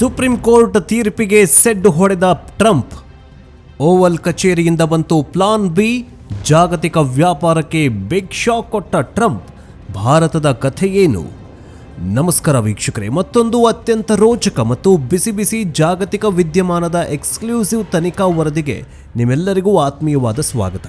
Supreme court ತೀರ್ಪಿಗೆ ಸೆಡ್ ಹೊಡೆದ ಟ್ರಂಪ್. ಓವಲ್ ಕಚೇರಿಯಿಂದ ಬಂತು ಪ್ಲಾನ್ ಬಿ. ಜಾಗತಿಕ ವ್ಯಾಪಾರಕ್ಕೆ ಬಿಗ್ ಶಾಕ್ ಕೊಟ್ಟ ಟ್ರಂಪ್. ಭಾರತದ ಕಥೆಯೇನು? ನಮಸ್ಕಾರ ವೀಕ್ಷಕರೇ, ಮತ್ತೊಂದು ಅತ್ಯಂತ ರೋಚಕ ಮತ್ತು ಬಿಸಿ ಬಿಸಿ ಜಾಗತಿಕ ವಿದ್ಯಮಾನದ ಎಕ್ಸ್ಕ್ಲೂಸಿವ್ ತನಿಖಾ ವರದಿಗೆ ನಿಮ್ಮೆಲ್ಲರಿಗೂ ಆತ್ಮೀಯವಾದ ಸ್ವಾಗತ.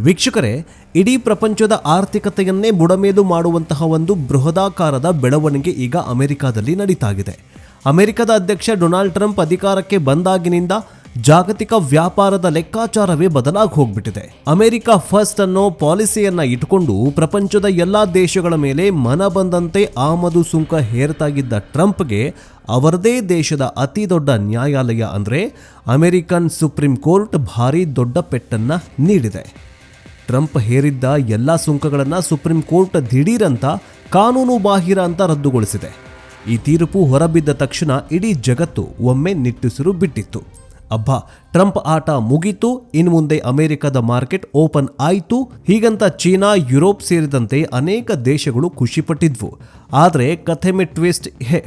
ವೀಕ್ಷಕರೇ, ಇಡೀ ಪ್ರಪಂಚದ ಆರ್ಥಿಕತೆಯನ್ನೇ ಬುಡಮೇಲು ಮಾಡುವಂತಹ ಒಂದು ಬೃಹದಾಕಾರದ ಬೆಳವಣಿಗೆ ಈಗ ಅಮೆರಿಕಾದಲ್ಲಿ ನಡೀತಾಗಿದೆ. ಅಮೆರಿಕದ ಅಧ್ಯಕ್ಷ ಡೊನಾಲ್ಡ್ ಟ್ರಂಪ್ ಅಧಿಕಾರಕ್ಕೆ ಬಂದಾಗಿನಿಂದ ಜಾಗತಿಕ ವ್ಯಾಪಾರದ ಲೆಕ್ಕಾಚಾರವೇ ಬದಲಾಗಿ ಹೋಗ್ಬಿಟ್ಟಿದೆ. ಅಮೆರಿಕ ಫಸ್ಟ್ ಅನ್ನೋ ಪಾಲಿಸಿಯನ್ನ ಇಟ್ಕೊಂಡು ಪ್ರಪಂಚದ ಎಲ್ಲಾ ದೇಶಗಳ ಮೇಲೆ ಮನ ಬಂದಂತೆ ಆಮದು ಸುಂಕ ಹೇರ್ತಾಗಿದ್ದ ಟ್ರಂಪ್ಗೆ ಅವರದೇ ದೇಶದ ಅತಿ ದೊಡ್ಡ ನ್ಯಾಯಾಲಯ ಅಂದರೆ ಅಮೆರಿಕನ್ ಸುಪ್ರೀಂ ಕೋರ್ಟ್ ಭಾರಿ ದೊಡ್ಡ ಪೆಟ್ಟನ್ನ ನೀಡಿದೆ. ಟ್ರಂಪ್ ಹೇರಿದ್ದ ಎಲ್ಲ ಸುಂಕಗಳನ್ನು ಸುಪ್ರೀಂ ಕೋರ್ಟ್ ದಿಢೀರಂತ ಕಾನೂನು ಬಾಹಿರ ಅಂತ ರದ್ದುಗೊಳಿಸಿದೆ. ಈ ತೀರ್ಪು ಹೊರಬಿದ್ದ ತಕ್ಷಣ ಇಡೀ ಜಗತ್ತು ಒಮ್ಮೆ ನಿಟ್ಟುಸಿರು ಬಿಟ್ಟಿತ್ತು. ಅಬ್ಬಾ, ಟ್ರಂಪ್ ಆಟ ಮುಗೀತು ಇನ್ನು ಮುಂದೆ ಅಮೆರಿಕದ ಮಾರ್ಕೆಟ್ ಓಪನ್ ಆಯಿತು, ಹೀಗಂತ ಚೀನಾ, ಯುರೋಪ್ ಸೇರಿದಂತೆ ಅನೇಕ ದೇಶಗಳು ಖುಷಿಪಟ್ಟಿದ್ವು. ಆದರೆ ಕಥೆ ಮೇ ಟ್ವಿಸ್ಟ್ ಹೇ,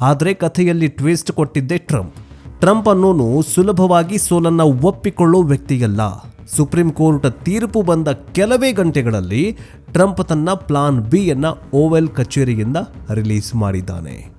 ಆದರೆ ಕಥೆಯಲ್ಲಿ ಟ್ವಿಸ್ಟ್ ಕೊಟ್ಟಿದ್ದೆ ಟ್ರಂಪ್. ಟ್ರಂಪ್ ಅನ್ನೋನು ಸುಲಭವಾಗಿ ಸೋಲನ್ನ ಒಪ್ಪಿಕೊಳ್ಳೋ ವ್ಯಕ್ತಿಯಲ್ಲ. ಸುಪ್ರೀಂ ಕೋರ್ಟ್ ತೀರ್ಪು ಬಂದ ಕೆಲವೇ ಗಂಟೆಗಳಲ್ಲಿ ಟ್ರಂಪ್ ತನ್ನ ಪ್ಲಾನ್ ಬಿಯನ್ನು ಓವೆಲ್ ಕಚೇರಿಯಿಂದ ರಿಲೀಸ್ ಮಾಡಿದ್ದಾನೆ.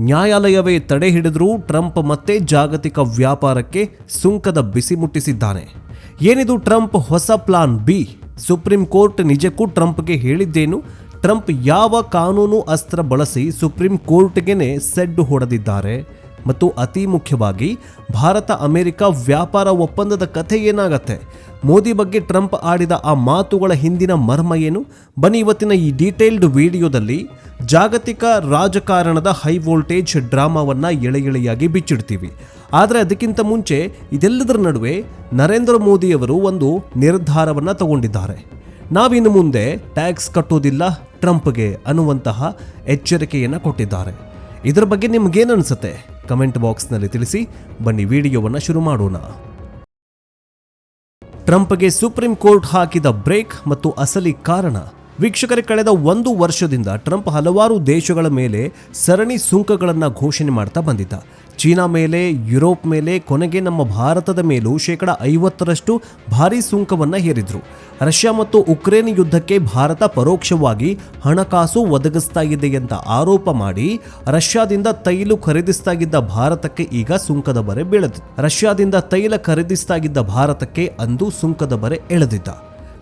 ನ್ಯಾಯಾಲಯವೇ ತಡೆ ಹಿಡಿದ್ರೂ ಟ್ರಂಪ್ ಮತ್ತೆ ಜಾಗತಿಕ ವ್ಯಾಪಾರಕ್ಕೆ ಸುಂಕದ ಬಿಸಿ ಮುಟ್ಟಿಸಿದ್ದಾನೆ. ಏನಿದು ಟ್ರಂಪ್ ಹೊಸ ಪ್ಲಾನ್ ಬಿ? ಸುಪ್ರೀಂ ಕೋರ್ಟ್ ನಿಜಕ್ಕೂ ಟ್ರಂಪ್ಗೆ ಹೇಳಿದ್ದೇನು? ಟ್ರಂಪ್ ಯಾವ ಕಾನೂನು ಅಸ್ತ್ರ ಬಳಸಿ ಸುಪ್ರೀಂ ಕೋರ್ಟ್ಗೆನೆ ಸೆಡ್ಡು ಹೊಡೆದಿದ್ದಾರೆ? ಮತ್ತು ಅತಿ ಮುಖ್ಯವಾಗಿ ಭಾರತ ಅಮೆರಿಕ ವ್ಯಾಪಾರ ಒಪ್ಪಂದದ ಕಥೆ ಏನಾಗತ್ತೆ? ಮೋದಿ ಬಗ್ಗೆ ಟ್ರಂಪ್ ಆಡಿದ ಆ ಮಾತುಗಳ ಹಿಂದಿನ ಮರ್ಮ ಏನು? ಬನ್ನಿ ಇವತ್ತಿನ ಈ ಡೀಟೇಲ್ಡ್ ವಿಡಿಯೋದಲ್ಲಿ ಜಾಗತಿಕ ರಾಜಕಾರಣದ ಹೈ ವೋಲ್ಟೇಜ್ ಡ್ರಾಮಾವನ್ನು ಎಳೆ ಎಳೆಯಾಗಿ ಬಿಚ್ಚಿಡ್ತೀವಿ. ಆದರೆ ಅದಕ್ಕಿಂತ ಮುಂಚೆ ಇದೆಲ್ಲದರ ನಡುವೆ ನರೇಂದ್ರ ಮೋದಿಯವರು ಒಂದು ನಿರ್ಧಾರವನ್ನು ತಗೊಂಡಿದ್ದಾರೆ. ನಾವಿನ್ನು ಮುಂದೆ ಟ್ಯಾಕ್ಸ್ ಕಟ್ಟೋದಿಲ್ಲ ಟ್ರಂಪ್ಗೆ ಅನ್ನುವಂತಹ ಎಚ್ಚರಿಕೆಯನ್ನು ಕೊಟ್ಟಿದ್ದಾರೆ. ಇದರ ಬಗ್ಗೆ ನಿಮ್ಗೇನು ಅನಿಸುತ್ತೆ? ಕಮೆಂಟ್ ಬಾಕ್ಸ್ನಲ್ಲಿ ತಿಳಿಸಿ, ಬನ್ನಿ ವಿಡಿಯೋವನ್ನು ಶುರು ಮಾಡೋಣ. ಟ್ರಂಪ್ಗೆ ಸುಪ್ರೀಂ ಕೋರ್ಟ್ ಹಾಕಿದ ಬ್ರೇಕ್ ಮತ್ತು ಅಸಲಿ ಕಾರಣ. ವೀಕ್ಷಕರೇ, ಕಳೆದ ಒಂದು ವರ್ಷದಿಂದ ಟ್ರಂಪ್ ಹಲವಾರು ದೇಶಗಳ ಮೇಲೆ ಸರಣಿ ಸುಂಕಗಳನ್ನು ಘೋಷಣೆ ಮಾಡ್ತಾ ಬಂದಿದ್ದ. ಚೀನಾ ಮೇಲೆ, ಯುರೋಪ್ ಮೇಲೆ, ಕೊನೆಗೆ ನಮ್ಮ ಭಾರತದ ಮೇಲೂ ಶೇಕಡ ಐವತ್ತರಷ್ಟು ಭಾರಿ ಸುಂಕವನ್ನು ಹೇರಿದ್ರು. ರಷ್ಯಾ ಮತ್ತು ಉಕ್ರೇನ್ ಯುದ್ಧಕ್ಕೆ ಭಾರತ ಪರೋಕ್ಷವಾಗಿ ಹಣಕಾಸು ಒದಗಿಸ್ತಾ ಇದೆ ಅಂತ ಆರೋಪ ಮಾಡಿ ರಷ್ಯಾದಿಂದ ತೈಲು ಖರೀದಿಸ್ತಾಗಿದ್ದ ಭಾರತಕ್ಕೆ ಈಗ ಸುಂಕದ ಬರೆ ಬೀಳದು. ರಷ್ಯಾದಿಂದ ತೈಲ ಖರೀದಿಸ್ತಾಗಿದ್ದ ಭಾರತಕ್ಕೆ ಅಂದು ಸುಂಕದ ಬರೆ ಎಳೆದಿದ್ದ.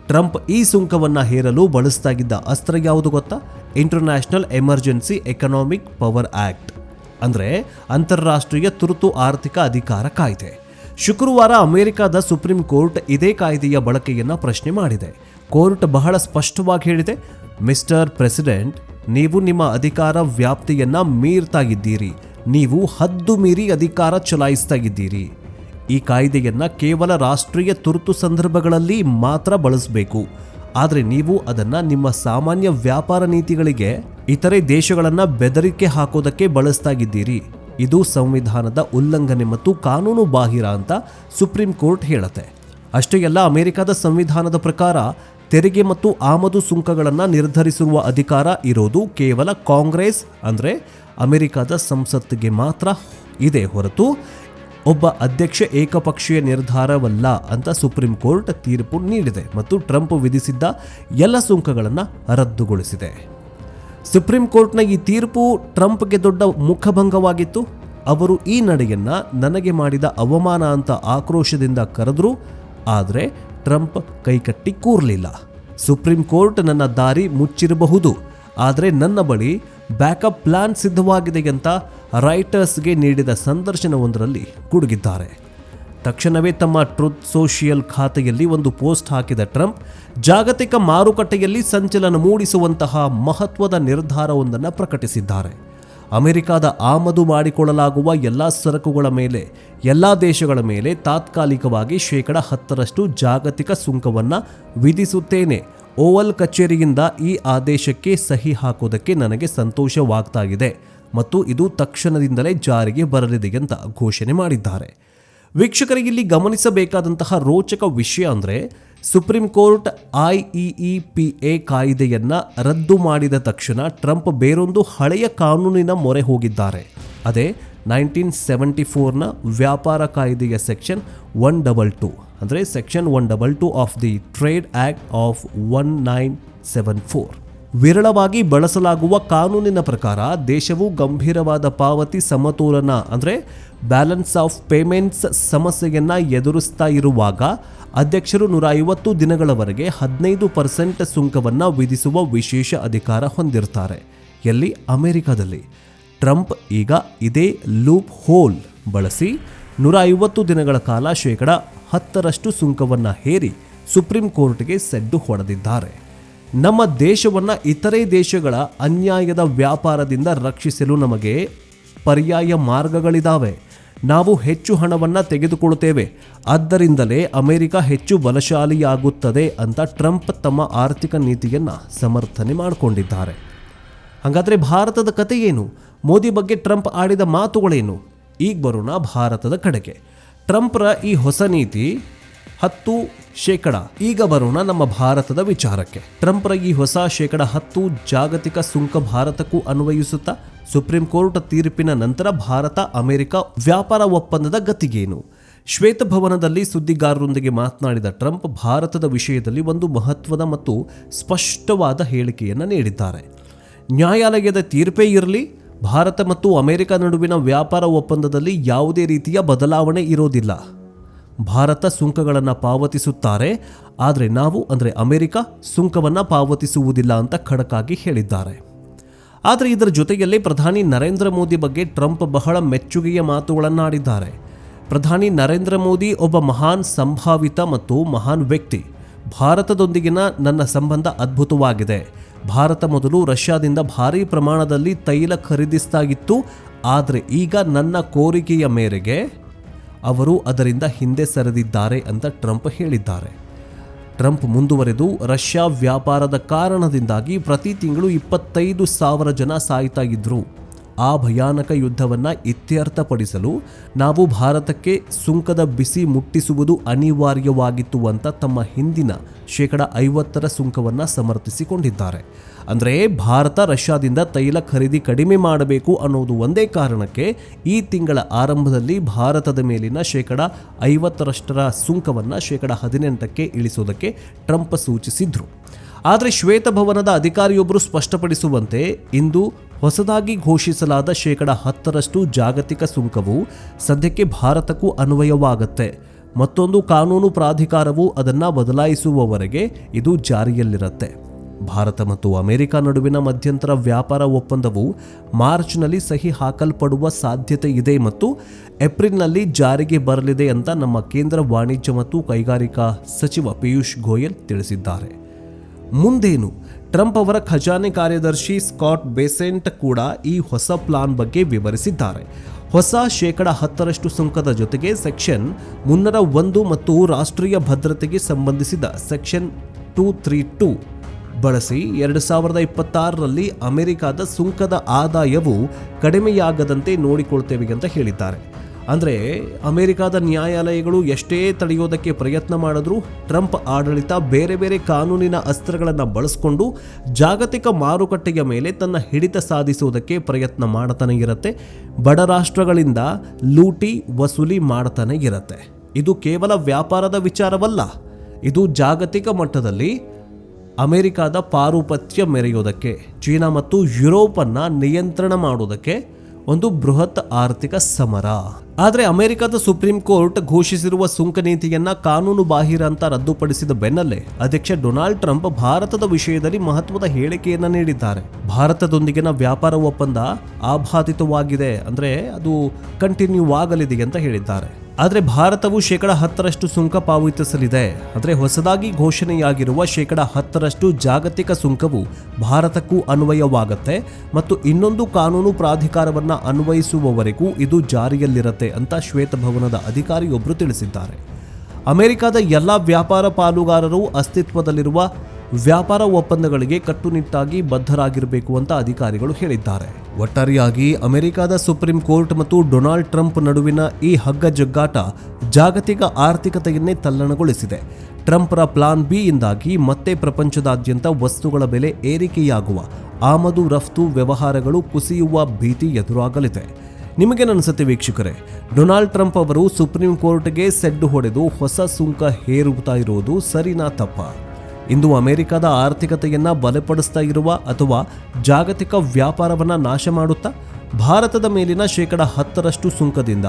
ಟ್ರಂಪ್ ಈ ಸುಂಕವನ್ನು ಹೇರಲು ಬಳಸ್ತಾಗಿದ್ದ ಅಸ್ತ್ರ ಯಾವುದು ಗೊತ್ತಾ? International emergency economic power act. ಅಂದ್ರೆ ಅಂತಾರಾಷ್ಟ್ರೀಯ ತುರ್ತು ಆರ್ಥಿಕ ಅಧಿಕಾರ ಕಾಯ್ದೆ. ಶುಕ್ರವಾರ ಅಮೆರಿಕದ ಸುಪ್ರೀಂ ಕೋರ್ಟ್ ಇದೇ ಕಾಯ್ದೆಯ ಬಳಕೆಯನ್ನು ಪ್ರಶ್ನೆ ಮಾಡಿದೆ. ಕೋರ್ಟ್ ಬಹಳ ಸ್ಪಷ್ಟವಾಗಿ ಹೇಳಿದೆ, ಮಿಸ್ಟರ್ ಪ್ರೆಸಿಡೆಂಟ್, ನೀವು ನಿಮ್ಮ ಅಧಿಕಾರ ವ್ಯಾಪ್ತಿಯನ್ನು ಮೀರ್ತಾ ಇದ್ದೀರಿ. ನೀವು ಹದ್ದು ಮೀರಿ ಅಧಿಕಾರ ಚಲಾಯಿಸ್ತಾ ಇದ್ದೀರಿ. ಈ ಕಾಯ್ದೆಯನ್ನು ಕೇವಲ ರಾಷ್ಟ್ರೀಯ ತುರ್ತು ಸಂದರ್ಭಗಳಲ್ಲಿ ಮಾತ್ರ ಬಳಸಬೇಕು. ಆದರೆ ನೀವು ಅದನ್ನು ನಿಮ್ಮ ಸಾಮಾನ್ಯ ವ್ಯಾಪಾರ ನೀತಿಗಳಿಗೆ ಇತರೆ ದೇಶಗಳನ್ನು ಬೆದರಿಕೆ ಹಾಕೋದಕ್ಕೆ ಬಳಸ್ತಾಗಿದ್ದೀರಿ. ಇದು ಸಂವಿಧಾನದ ಉಲ್ಲಂಘನೆ ಮತ್ತು ಕಾನೂನು ಬಾಹಿರ ಅಂತ ಸುಪ್ರೀಂ ಕೋರ್ಟ್ ಹೇಳುತ್ತೆ. ಅಷ್ಟೇ ಎಲ್ಲ ಅಮೆರಿಕದ ಸಂವಿಧಾನದ ಪ್ರಕಾರ ತೆರಿಗೆ ಮತ್ತು ಆಮದು ಸುಂಕಗಳನ್ನು ನಿರ್ಧರಿಸುವ ಅಧಿಕಾರ ಇರೋದು ಕೇವಲ ಕಾಂಗ್ರೆಸ್ ಅಂದರೆ ಅಮೆರಿಕದ ಸಂಸತ್ತಿಗೆ ಮಾತ್ರ ಇದೆ ಹೊರತು ಒಬ್ಬ ಅಧ್ಯಕ್ಷ ಏಕಪಕ್ಷೀಯ ನಿರ್ಧಾರವಲ್ಲ ಅಂತ ಸುಪ್ರೀಂ ಕೋರ್ಟ್ ತೀರ್ಪು ನೀಡಿದೆ ಮತ್ತು ಟ್ರಂಪ್ ವಿಧಿಸಿದ್ದ ಎಲ್ಲ ಸುಂಕಗಳನ್ನು ರದ್ದುಗೊಳಿಸಿದೆ. ಸುಪ್ರೀಂ ಕೋರ್ಟ್ನ ಈ ತೀರ್ಪು ಟ್ರಂಪ್ಗೆ ದೊಡ್ಡ ಮುಖಭಂಗವಾಗಿತ್ತು. ಅವರು ಈ ನಡೆಯನ್ನ ನನಗೆ ಮಾಡಿದ ಅವಮಾನ ಅಂತ ಆಕ್ರೋಶದಿಂದ ಕರೆದ್ರು. ಆದರೆ ಟ್ರಂಪ್ ಕೈಕಟ್ಟಿ ಕೂರಲಿಲ್ಲ. ಸುಪ್ರೀಂ ಕೋರ್ಟ್ ನನ್ನ ದಾರಿ ಮುಚ್ಚಿರಬಹುದು. ಆದರೆ ನನ್ನ ಬಳಿ ಬ್ಯಾಕಪ್ ಪ್ಲಾನ್ ಸಿದ್ಧವಾಗಿದೆ ಅಂತ ರೈಟರ್ಸ್ಗೆ ನೀಡಿದ ಸಂದರ್ಶನವೊಂದರಲ್ಲಿ ಗುಡುಗಿದ್ದಾರೆ ತಕ್ಷಣವೇ ತಮ್ಮ ಟ್ರುತ್ ಸೋಷಿಯಲ್ ಖಾತೆಯಲ್ಲಿ ಒಂದು ಪೋಸ್ಟ್ ಹಾಕಿದ ಟ್ರಂಪ್, ಜಾಗತಿಕ ಮಾರುಕಟ್ಟೆಯಲ್ಲಿ ಸಂಚಲನ ಮೂಡಿಸುವಂತಹ ಮಹತ್ವದ ನಿರ್ಧಾರವೊಂದನ್ನು ಪ್ರಕಟಿಸಿದ್ದಾರೆ. ಅಮೆರಿಕದ ಆಮದು ಮಾಡಿಕೊಳ್ಳಲಾಗುವ ಎಲ್ಲ ಸರಕುಗಳ ಮೇಲೆ, ಎಲ್ಲ ದೇಶಗಳ ಮೇಲೆ ತಾತ್ಕಾಲಿಕವಾಗಿ ಶೇಕಡ ಹತ್ತರಷ್ಟು ಜಾಗತಿಕ ಸುಂಕವನ್ನು ವಿಧಿಸುತ್ತೇನೆ. ಓವಲ್ ಕಚೇರಿಯಿಂದ ಈ ಆದೇಶಕ್ಕೆ ಸಹಿ ಹಾಕೋದಕ್ಕೆ ನನಗೆ ಸಂತೋಷವಾಗ್ತಾ ಇದೆ ಮತ್ತು ಇದು ತಕ್ಷಣದಿಂದಲೇ ಜಾರಿಗೆ ಬರಲಿದೆ ಅಂತ ಘೋಷಣೆ ಮಾಡಿದ್ದಾರೆ. ವೀಕ್ಷಕರಿಗೆ ಇಲ್ಲಿ ಗಮನಿಸಬೇಕಾದಂತಹ ರೋಚಕ ವಿಷಯ ಅಂದರೆ supreme court IEE P A ಕಾಯ್ದೆಯನ್ನು ರದ್ದು ಮಾಡಿದ ತಕ್ಷಣ ಟ್ರಂಪ್ ಬೇರೊಂದು ಹಳೆಯ ಕಾನೂನಿನ ಮೊರೆ ಹೋಗಿದ್ದಾರೆ. ಅದೇ ನೈನ್ಟೀನ್ ಸೆವೆಂಟಿ ಫೋರ್ನ ವ್ಯಾಪಾರ ಕಾಯ್ದೆಯ ಸೆಕ್ಷನ್ ಒನ್ ಡಬಲ್ ಟು, ಅಂದರೆ section one double two of the trade act of one nine seven four. ವಿರಳವಾಗಿ ಬಳಸಲಾಗುವ ಕಾನೂನಿನ ಪ್ರಕಾರ ದೇಶವು ಗಂಭೀರವಾದ ಪಾವತಿ ಸಮತೋಲನ, ಅಂದರೆ ಬ್ಯಾಲೆನ್ಸ್ ಆಫ್ ಪೇಮೆಂಟ್ಸ್ ಸಮಸ್ಯೆಯನ್ನು ಎದುರಿಸ್ತಾ ಇರುವಾಗ ಅಧ್ಯಕ್ಷರು ನೂರ ಐವತ್ತು ದಿನಗಳವರೆಗೆ ಹದಿನೈದು ಪರ್ಸೆಂಟ್ ಸುಂಕವನ್ನು ವಿಧಿಸುವ ವಿಶೇಷ ಅಧಿಕಾರ ಹೊಂದಿರ್ತಾರೆ. ಎಲ್ಲಿ? ಅಮೆರಿಕದಲ್ಲಿ. ಟ್ರಂಪ್ ಈಗ ಇದೇ ಲೂಪ್ ಹೋಲ್ ಬಳಸಿ ನೂರ ಐವತ್ತು ದಿನಗಳ ಕಾಲ ಶೇಕಡ ಹತ್ತರಷ್ಟು ಸುಂಕವನ್ನು ಹೇರಿ ಸುಪ್ರೀಂ ಕೋರ್ಟ್ಗೆ ಸೆಡ್ಡು ಹೊಡೆದಿದ್ದಾರೆ. ನಮ್ಮ ದೇಶವನ್ನು ಇತರೆ ದೇಶಗಳ ಅನ್ಯಾಯದ ವ್ಯಾಪಾರದಿಂದ ರಕ್ಷಿಸಲು ನಮಗೆ ಪರ್ಯಾಯ ಮಾರ್ಗಗಳಿದ್ದಾವೆ ನಾವು ಹೆಚ್ಚು ಹಣವನ್ನು ತೆಗೆದುಕೊಳ್ಳುತ್ತೇವೆ ಆದ್ದರಿಂದಲೇ ಅಮೆರಿಕ ಹೆಚ್ಚು ಬಲಶಾಲಿಯಾಗುತ್ತದೆ ಅಂತ ಟ್ರಂಪ್ ತಮ್ಮ ಆರ್ಥಿಕ ನೀತಿಯನ್ನು ಸಮರ್ಥನೆ ಮಾಡಿಕೊಂಡಿದ್ದಾರೆ. ಹಾಗಾದರೆ ಭಾರತದ ಕತೆ ಏನು? ಮೋದಿ ಬಗ್ಗೆ ಟ್ರಂಪ್ ಆಡಿದ ಮಾತುಗಳೇನು? ಈಗ ಬರೋಣ ಭಾರತದ ಕಡೆಗೆ. ಟ್ರಂಪ್ರ ಈ ಹೊಸ ನೀತಿ ಹತ್ತು ಶೇಕಡ. ಈಗ ಬರೋಣ ನಮ್ಮ ಭಾರತದ ವಿಚಾರಕ್ಕೆ. ಟ್ರಂಪ್ರ ಈ ಹೊಸ ಶೇಕಡ ಹತ್ತು ಜಾಗತಿಕ ಸುಂಕ ಭಾರತಕ್ಕೂ ಅನ್ವಯಿಸುತ್ತಾ ಸುಪ್ರೀಂ ಕೋರ್ಟ್ ತೀರ್ಪಿನ ನಂತರ ಭಾರತ, ಅಮೆರಿಕ ವ್ಯಾಪಾರ ಒಪ್ಪಂದದ ಗತಿಗೇನು? ಶ್ವೇತಭವನದಲ್ಲಿ ಸುದ್ದಿಗಾರರೊಂದಿಗೆ ಮಾತನಾಡಿದ ಟ್ರಂಪ್ ಭಾರತದ ವಿಷಯದಲ್ಲಿ ಒಂದು ಮಹತ್ವದ ಮತ್ತು ಸ್ಪಷ್ಟವಾದ ಹೇಳಿಕೆಯನ್ನು ನೀಡಿದ್ದಾರೆ. ನ್ಯಾಯಾಲಯದ ತೀರ್ಪೇ ಇರಲಿ, ಭಾರತ ಮತ್ತು ಅಮೆರಿಕ ನಡುವಿನ ವ್ಯಾಪಾರ ಒಪ್ಪಂದದಲ್ಲಿ ಯಾವುದೇ ರೀತಿಯ ಬದಲಾವಣೆ ಇರೋದಿಲ್ಲ. ಭಾರತ ಸುಂಕಗಳನ್ನು ಪಾವತಿಸುತ್ತಾರೆ. ಆದರೆ ನಾವು ಅಂದರೆ ಅಮೆರಿಕ ಸುಂಕವನ್ನು ಪಾವತಿಸುವುದಿಲ್ಲ ಅಂತ ಖಡಕಾಗಿ ಹೇಳಿದ್ದಾರೆ. ಆದರೆ ಇದರ ಜೊತೆಯಲ್ಲಿ ಪ್ರಧಾನಿ ನರೇಂದ್ರ ಮೋದಿ ಬಗ್ಗೆ ಟ್ರಂಪ್ ಬಹಳ ಮೆಚ್ಚುಗೆಯ ಮಾತುಗಳನ್ನಾಡಿದ್ದಾರೆ. ಪ್ರಧಾನಿ ನರೇಂದ್ರ ಮೋದಿ ಒಬ್ಬ ಮಹಾನ್ ಸಂಭಾವಿತ ಮತ್ತು ಮಹಾನ್ ವ್ಯಕ್ತಿ. ಭಾರತದೊಂದಿಗಿನ ನನ್ನ ಸಂಬಂಧ ಅದ್ಭುತವಾಗಿದೆ. ಭಾರತ ಮೊದಲು ರಷ್ಯಾದಿಂದ ಭಾರೀ ಪ್ರಮಾಣದಲ್ಲಿ ತೈಲ ಖರೀದಿಸ್ತಾ ಇತ್ತು. ಆದರೆ ಈಗ ನನ್ನ ಕೋರಿಕೆಯ ಮೇರೆಗೆ ಅವರು ಅದರಿಂದ ಹಿಂದೆ ಸರಿದಿದ್ದಾರೆ ಅಂತ ಟ್ರಂಪ್ ಹೇಳಿದ್ದಾರೆ. ಟ್ರಂಪ್ ಮುಂದುವರೆದು ರಷ್ಯಾ ವ್ಯಾಪಾರದ ಕಾರಣದಿಂದಾಗಿ ಪ್ರತಿ ತಿಂಗಳು ಇಪ್ಪತ್ತೈದು ಸಾವಿರ ಜನ ಸಾಯ್ತಾ ಇದ್ರು. ಆ ಭಯಾನಕ ಯುದ್ಧವನ್ನು ಇತ್ಯರ್ಥಪಡಿಸಲು ನಾವು ಭಾರತಕ್ಕೆ ಸುಂಕದ ಬಿಸಿ ಮುಟ್ಟಿಸುವುದು ಅನಿವಾರ್ಯವಾಗಿತ್ತು ಅಂತ ತಮ್ಮ ಹಿಂದಿನ ಶೇಕಡ ಐವತ್ತರ ಸುಂಕವನ್ನು ಸಮರ್ಥಿಸಿಕೊಂಡಿದ್ದಾರೆ. ಅಂದರೆ ಭಾರತ ರಷ್ಯಾದಿಂದ ತೈಲ ಖರೀದಿ ಕಡಿಮೆ ಮಾಡಬೇಕು ಅನ್ನೋದು ಒಂದೇ ಕಾರಣಕ್ಕೆ ಈ ತಿಂಗಳ ಆರಂಭದಲ್ಲಿ ಭಾರತದ ಮೇಲಿನ ಶೇಕಡ ಐವತ್ತರಷ್ಟರ ಸುಂಕವನ್ನು ಶೇಕಡ ಹದಿನೆಂಟಕ್ಕೆ ಇಳಿಸೋದಕ್ಕೆ ಟ್ರಂಪ್ ಸೂಚಿಸಿದ್ರು. ಆದರೆ ಶ್ವೇತಭವನದ ಅಧಿಕಾರಿಯೊಬ್ಬರು ಸ್ಪಷ್ಟಪಡಿಸುವಂತೆ ಇಂದು ಹೊಸದಾಗಿ ಘೋಷಿಸಲಾದ ಶೇಕಡ ಹತ್ತರಷ್ಟು ಜಾಗತಿಕ ಸುಂಕವು ಸದ್ಯಕ್ಕೆ ಭಾರತಕ್ಕೂ ಅನ್ವಯವಾಗುತ್ತೆ. ಮತ್ತೊಂದು ಕಾನೂನು ಪ್ರಾಧಿಕಾರವು ಅದನ್ನು ಬದಲಾಯಿಸುವವರೆಗೆ ಇದು ಜಾರಿಯಲ್ಲಿರುತ್ತೆ. ಭಾರತ ಮತ್ತು ಅಮೆರಿಕ ನಡುವಿನ ಮಧ್ಯಂತರ ವ್ಯಾಪಾರ ಒಪ್ಪಂದವು ಮಾರ್ಚ್ನಲ್ಲಿ ಸಹಿ ಹಾಕಲ್ಪಡುವ ಸಾಧ್ಯತೆ ಇದೆ ಮತ್ತು ಏಪ್ರಿಲ್ನಲ್ಲಿ ಜಾರಿಗೆ ಬರಲಿದೆ ಅಂತ ನಮ್ಮ ಕೇಂದ್ರ ವಾಣಿಜ್ಯ ಮತ್ತು ಕೈಗಾರಿಕಾ ಸಚಿವ ಪಿಯೂಷ್ ಗೋಯಲ್ ತಿಳಿಸಿದ್ದಾರೆ. ಮುಂದೇನು? ಟ್ರಂಪ್ ಅವರ ಖಜಾನೆ ಕಾರ್ಯದರ್ಶಿ ಸ್ಕಾಟ್ ಬೇಸೆಂಟ್ ಕೂಡ ಈ ಹೊಸ ಪ್ಲಾನ್ ಬಗ್ಗೆ ವಿವರಿಸಿದ್ದಾರೆ. ಹೊಸ ಶೇಕಡ ಹತ್ತರಷ್ಟು ಸುಂಕದ ಜೊತೆಗೆ ಸೆಕ್ಷನ್ ಮುನ್ನೂರ ಒಂದು ಮತ್ತು ರಾಷ್ಟ್ರೀಯ ಭದ್ರತೆಗೆ ಸಂಬಂಧಿಸಿದ ಸೆಕ್ಷನ್ ಟೂ ತ್ರೀ ಟೂ ಬಳಸಿ ಎರಡು ಸಾವಿರದ ಇಪ್ಪತ್ತಾರರಲ್ಲಿ ಅಮೆರಿಕದ ಸುಂಕದ ಆದಾಯವು ಕಡಿಮೆಯಾಗದಂತೆ ನೋಡಿಕೊಳ್ತೇವೆ ಅಂತ ಹೇಳಿದ್ದಾರೆ. ಅಂದರೆ ಅಮೆರಿಕದ ನ್ಯಾಯಾಲಯಗಳು ಎಷ್ಟೇ ತಡೆಯೋದಕ್ಕೆ ಪ್ರಯತ್ನ ಮಾಡಿದ್ರೂ ಟ್ರಂಪ್ ಆಡಳಿತ ಬೇರೆ ಬೇರೆ ಕಾನೂನಿನ ಅಸ್ತ್ರಗಳನ್ನು ಬಳಸಿಕೊಂಡು ಜಾಗತಿಕ ಮಾರುಕಟ್ಟೆಯ ಮೇಲೆ ತನ್ನ ಹಿಡಿತ ಸಾಧಿಸುವುದಕ್ಕೆ ಪ್ರಯತ್ನ ಮಾಡ್ತಾನೆ ಇರುತ್ತೆ. ಬಡ ರಾಷ್ಟ್ರಗಳಿಂದ ಲೂಟಿ ವಸೂಲಿ ಮಾಡ್ತಾನೆ ಇರುತ್ತೆ. ಇದು ಕೇವಲ ವ್ಯಾಪಾರದ ವಿಚಾರವಲ್ಲ. ಇದು ಜಾಗತಿಕ ಮಟ್ಟದಲ್ಲಿ ಅಮೆರಿಕದ ಪಾರುಪತ್ಯ ಮೆರೆಯೋದಕ್ಕೆ, ಚೀನಾ ಮತ್ತು ಯುರೋಪನ್ನು ನಿಯಂತ್ರಣ ಮಾಡೋದಕ್ಕೆ ಒಂದು ಬೃಹತ್ ಆರ್ಥಿಕ ಸಮರ. ಆದರೆ ಅಮೆರಿಕದ ಸುಪ್ರೀಂ ಕೋರ್ಟ್ ಘೋಷಿಸಿರುವ ಸುಂಕ ನೀತಿಯನ್ನ ಕಾನೂನು ಬಾಹಿರ ಅಂತ ರದ್ದುಪಡಿಸಿದ ಬೆನ್ನಲ್ಲೇ ಅಧ್ಯಕ್ಷ ಡೊನಾಲ್ಡ್ ಟ್ರಂಪ್ ಭಾರತದ ವಿಷಯದಲ್ಲಿ ಮಹತ್ವದ ಹೇಳಿಕೆಯನ್ನ ನೀಡಿದ್ದಾರೆ. ಭಾರತದೊಂದಿಗಿನ ವ್ಯಾಪಾರ ಒಪ್ಪಂದ ಆಬಾಧಿತವಾಗಿದೆ ಅಂದ್ರೆ ಅದು ಕಂಟಿನ್ಯೂ ಆಗಲಿದೆ ಅಂತ ಹೇಳಿದ್ದಾರೆ. ಆದರೆ ಭಾರತವು ಶೇಕಡ ಹತ್ತರಷ್ಟು ಸುಂಕ ಪಾವತಿಸಲಿದೆ. ಆದರೆ ಹೊಸದಾಗಿ ಘೋಷಣೆಯಾಗಿರುವ ಶೇಕಡ ಹತ್ತರಷ್ಟು ಜಾಗತಿಕ ಸುಂಕವು ಭಾರತಕ್ಕೂ ಅನ್ವಯವಾಗುತ್ತೆ ಮತ್ತು ಇನ್ನೊಂದು ಕಾನೂನು ಪ್ರಾಧಿಕಾರವನ್ನು ಅನ್ವಯಿಸುವವರೆಗೂ ಇದು ಜಾರಿಯಲ್ಲಿರುತ್ತೆ ಅಂತ ಶ್ವೇತಭವನದ ಅಧಿಕಾರಿಯೊಬ್ಬರು ತಿಳಿಸಿದ್ದಾರೆ. ಅಮೆರಿಕದ ಎಲ್ಲ ವ್ಯಾಪಾರ ಪಾಲುಗಾರರು ಅಸ್ತಿತ್ವದಲ್ಲಿರುವ ವ್ಯಾಪಾರ ಒಪ್ಪಂದಗಳಿಗೆ ಕಟ್ಟುನಿಟ್ಟಾಗಿ ಬದ್ಧರಾಗಿರಬೇಕು ಅಂತ ಅಧಿಕಾರಿಗಳು ಹೇಳಿದ್ದಾರೆ. ಒಟ್ಟಾರೆಯಾಗಿ ಅಮೆರಿಕದ ಸುಪ್ರೀಂ ಕೋರ್ಟ್ ಮತ್ತು ಡೊನಾಲ್ಡ್ ಟ್ರಂಪ್ ನಡುವಿನ ಈ ಹಗ್ಗ ಜಗ್ಗಾಟ ಜಾಗತಿಕ ಆರ್ಥಿಕತೆಯನ್ನೇ ತಲ್ಲಣಗೊಳಿಸಿದೆ. ಟ್ರಂಪ್ರ ಪ್ಲಾನ್ ಬಿ ಇಂದಾಗಿ ಮತ್ತೆ ಪ್ರಪಂಚದಾದ್ಯಂತ ವಸ್ತುಗಳ ಬೆಲೆ ಏರಿಕೆಯಾಗುವ ಆಮದು ರಫ್ತು ವ್ಯವಹಾರಗಳು ಕುಸಿಯುವ ಭೀತಿ ಎದುರಾಗಲಿದೆ. ನಿಮಗೇನು ಅನಿಸುತ್ತೆ ವೀಕ್ಷಕರೇ, ಡೊನಾಲ್ಡ್ ಟ್ರಂಪ್ ಅವರು ಸುಪ್ರೀಂ ಕೋರ್ಟ್ಗೆ ಸೆಡ್ಡು ಹೊಡೆದು ಹೊಸ ಸುಂಕ ಹೇರುತ್ತಾ ಇರೋದು ಸರಿನಾ ತಪ್ಪ? ಇಂದು ಅಮೆರಿಕದ ಆರ್ಥಿಕತೆಯನ್ನು ಬಲಪಡಿಸ್ತಾ ಇರುವ ಅಥವಾ ಜಾಗತಿಕ ವ್ಯಾಪಾರವನ್ನು ನಾಶ ಮಾಡುತ್ತಾ ಭಾರತದ ಮೇಲಿನ ಶೇಕಡ ಹತ್ತರಷ್ಟು ಸುಂಕದಿಂದ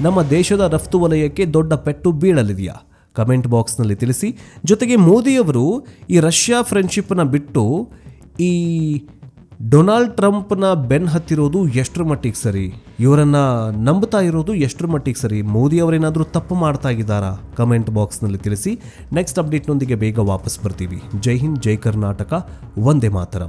ನಮ್ಮ ದೇಶದ ರಫ್ತು ವಲಯಕ್ಕೆ ದೊಡ್ಡ ಪೆಟ್ಟು ಬೀಳಲಿದೆಯಾ? ಕಮೆಂಟ್ ಬಾಕ್ಸ್ನಲ್ಲಿ ತಿಳಿಸಿ. ಜೊತೆಗೆ ಮೋದಿಯವರು ಈ ರಷ್ಯಾ ಫ್ರೆಂಡ್ಶಿಪ್ಪನ್ನು ಬಿಟ್ಟು ಈ ಡೊನಾಲ್ಡ್ ಟ್ರಂಪ್ನ ಬೆನ್ ಹತ್ತಿರೋದು ಎಷ್ಟರ ಮಟ್ಟಿಗೆ ಸರಿ? ಇವರನ್ನ ನಂಬುತ್ತಾ ಇರೋದು ಎಷ್ಟರ ಮಟ್ಟಿಗೆ ಸರಿ? ಮೋದಿ ಅವರೇನಾದರೂ ತಪ್ಪು ಮಾಡ್ತಾ ಇದ್ದಾರಾ? ಕಮೆಂಟ್ ಬಾಕ್ಸ್ನಲ್ಲಿ ತಿಳಿಸಿ. ನೆಕ್ಸ್ಟ್ ಅಪ್ಡೇಟ್ನೊಂದಿಗೆ ಬೇಗ ವಾಪಸ್ ಬರ್ತೀವಿ. ಜೈ ಹಿಂದ್, ಜೈ ಕರ್ನಾಟಕ. ಒಂದೇ ಮಾತರಂ.